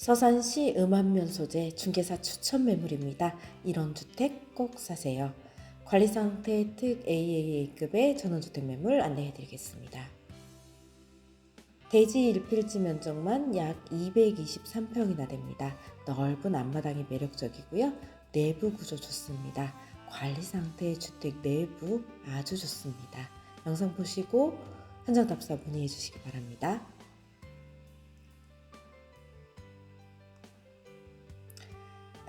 서산시 음안면 소재 중개사 추천 매물입니다. 이런 주택 꼭 사세요. 관리 상태 특 AAA급의 전원주택 매물 안내해 드리겠습니다. 대지 1필지 면적만 약 223평이나 됩니다. 넓은 앞마당이 매력적이고요. 내부 구조 좋습니다. 관리 상태의 주택 내부 아주 좋습니다. 영상 보시고 현장 답사 문의해 주시기 바랍니다.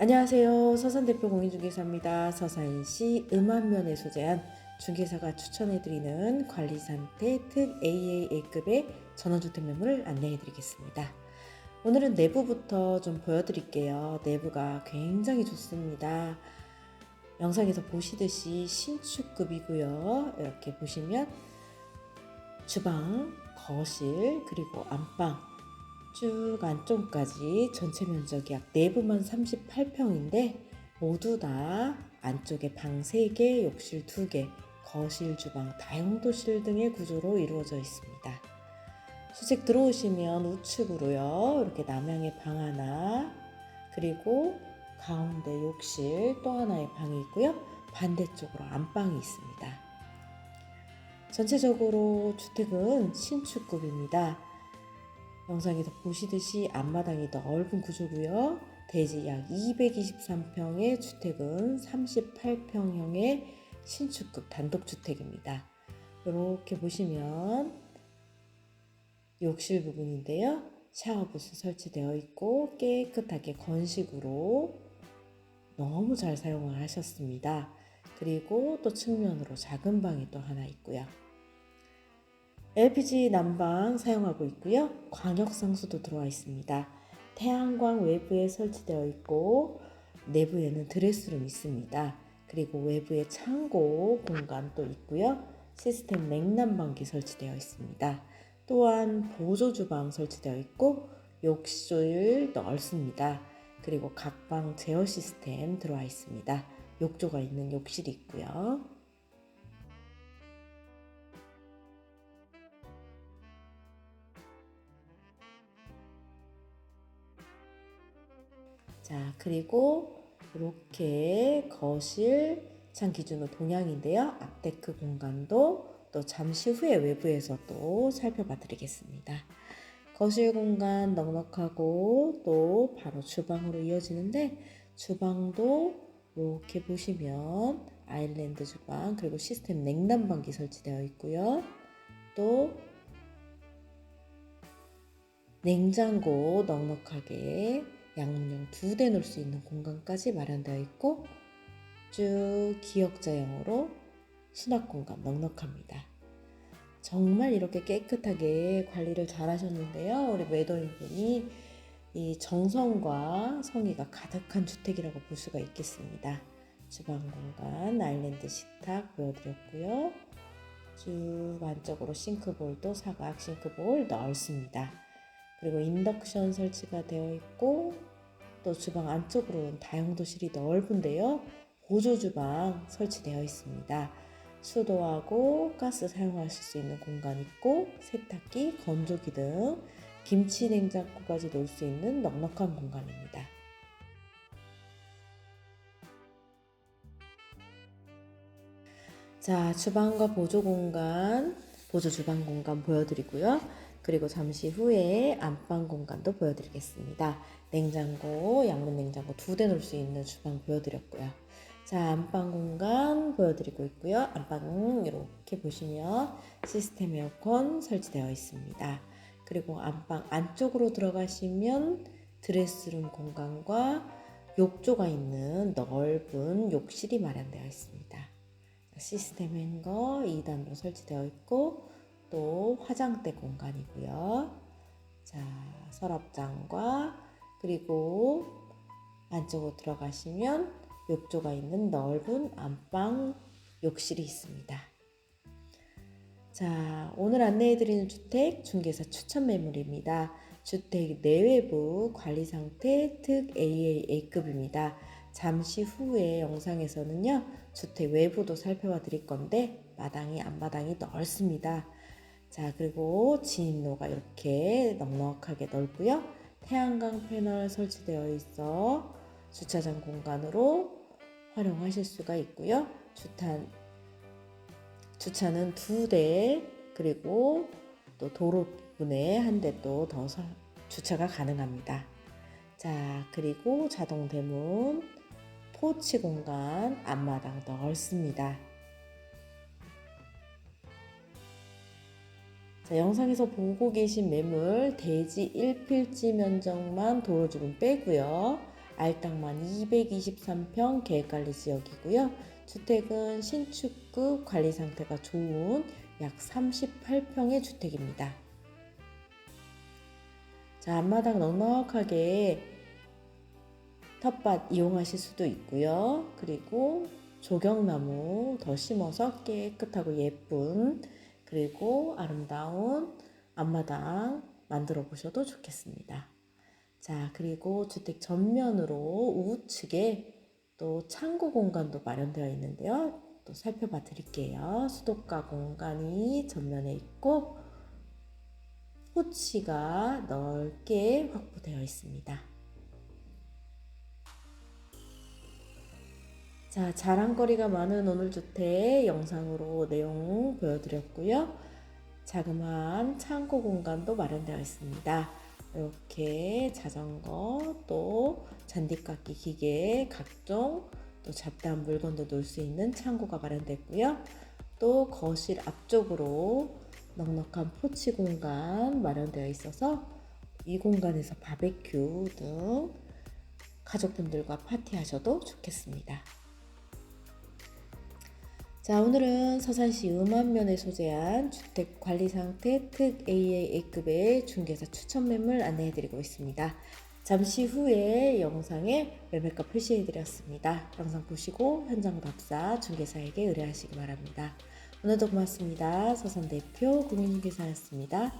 안녕하세요. 서산 대표 공인중개사입니다. 서산시 음안면에 소재한 중개사가 추천해드리는 관리상태 특 AAA급의 전원주택 매물을 안내해드리겠습니다. 오늘은 내부부터 좀 보여드릴게요. 내부가 굉장히 좋습니다. 영상에서 보시듯이 신축급이고요. 이렇게 보시면 주방, 거실, 그리고 안방 쭉 안쪽까지 전체 면적이 약 내부만 38평인데 모두 다 안쪽에 방 3개, 욕실 2개, 거실, 주방, 다용도실 등의 구조로 이루어져 있습니다. 수직 들어오시면 우측으로요. 이렇게 남향의 방 하나, 그리고 가운데 욕실 또 하나의 방이 있고요. 반대쪽으로 안방이 있습니다. 전체적으로 주택은 신축급입니다. 영상에서 보시듯이 앞마당이 넓은 구조고요. 대지 약 223평의 주택은 38평형의 신축급 단독주택입니다. 이렇게 보시면 욕실 부분인데요. 샤워부스 설치되어 있고 깨끗하게 건식으로 너무 잘 사용을 하셨습니다. 그리고 또 측면으로 작은 방이 또 하나 있고요. LPG 난방 사용하고 있고요. 광역 상수도 들어와 있습니다. 태양광 외부에 설치되어 있고 내부에는 드레스룸 있습니다. 그리고 외부에 창고 공간 또 있고요. 시스템 냉난방기 설치되어 있습니다. 또한 보조 주방 설치되어 있고 욕실 넓습니다. 그리고 각방 제어 시스템 들어와 있습니다. 욕조가 있는 욕실이 있고요. 자, 그리고 이렇게 거실 창 기준으로 동향인데요. 앞데크 공간도 또 잠시 후에 외부에서 또 살펴봐 드리겠습니다. 거실 공간 넉넉하고 또 바로 주방으로 이어지는데 주방도 이렇게 보시면 아일랜드 주방 그리고 시스템 냉난방기 설치되어 있고요. 또 냉장고 넉넉하게 양문형 두 대 놓을 수 있는 공간까지 마련되어 있고 쭉 기역자형으로 수납 공간 넉넉합니다. 정말 이렇게 깨끗하게 관리를 잘 하셨는데요. 우리 매도인분이 이 정성과 성의가 가득한 주택이라고 볼 수가 있겠습니다. 주방 공간, 아일랜드 식탁 보여드렸고요. 쭉 안쪽으로 싱크볼도 사각 싱크볼 넣었습니다. 그리고 인덕션 설치가 되어 있고 또 주방 안쪽으로는 다용도실이 넓은데요. 보조 주방 설치되어 있습니다. 수도하고 가스 사용하실 수 있는 공간 있고 세탁기, 건조기 등 김치 냉장고까지 놓을 수 있는 넉넉한 공간입니다. 자, 주방과 보조 공간, 보조 주방 공간 보여드리고요. 그리고 잠시 후에 안방 공간도 보여드리겠습니다. 냉장고, 양문 냉장고 두 대 놓을 수 있는 주방 보여드렸고요. 자, 안방 공간 보여드리고 있고요. 안방 이렇게 보시면 시스템 에어컨 설치되어 있습니다. 그리고 안방 안쪽으로 들어가시면 드레스룸 공간과 욕조가 있는 넓은 욕실이 마련되어 있습니다. 시스템 행거 2단으로 설치되어 있고 또 화장대 공간이고요. 자, 서랍장과 그리고 안쪽으로 들어가시면 욕조가 있는 넓은 안방 욕실이 있습니다. 자, 오늘 안내해드리는 주택 중개사 추천 매물입니다. 주택 내외부 관리 상태 특 AAA급입니다. 잠시 후에 영상에서는요, 주택 외부도 살펴봐 드릴 건데, 마당이 앞마당이 넓습니다. 자, 그리고 진입로가 이렇게 넉넉하게 넓고요. 태양광 패널 설치되어 있어 주차장 공간으로 활용하실 수가 있고요. 주탄 주차는 두 대 그리고 또 도로 부분에 한 대 또 더 주차가 가능합니다. 자, 그리고 자동 대문, 포치 공간, 앞마당 넓습니다. 자, 영상에서 보고 계신 매물 대지 1필지 면적만 도로주름 빼고요. 알땅만 223평 계획관리 지역이고요. 주택은 신축급 관리 상태가 좋은 약 38평의 주택입니다. 자, 앞마당 넉넉하게 텃밭 이용하실 수도 있고요. 그리고 조경나무 더 심어서 깨끗하고 예쁜 그리고 아름다운 앞마당 만들어 보셔도 좋겠습니다. 자, 그리고 주택 전면으로 우측에 또 창고 공간도 마련되어 있는데요. 또 살펴봐 드릴게요. 수도가 공간이 전면에 있고 포치가 넓게 확보되어 있습니다. 자, 자랑거리가 많은 오늘 주택 영상으로 내용 보여드렸고요. 자그마한 창고 공간도 마련되어 있습니다. 이렇게 자전거 또 잔디깎기 기계 각종 또 잡다한 물건도 놓을 수 있는 창고가 마련됐고요. 또 거실 앞쪽으로 넉넉한 포치 공간 마련되어 있어서 이 공간에서 바베큐 등 가족분들과 파티하셔도 좋겠습니다. 자, 오늘은 서산시 음안면에 소재한 주택 관리 상태 특 AA A급의 중개사 추천 매물 안내해 드리고 있습니다. 잠시 후에 영상에 매매가 표시해 드렸습니다. 영상 보시고 현장 답사 중개사에게 의뢰하시기 바랍니다. 오늘도 고맙습니다. 서산 대표 국민중개사였습니다.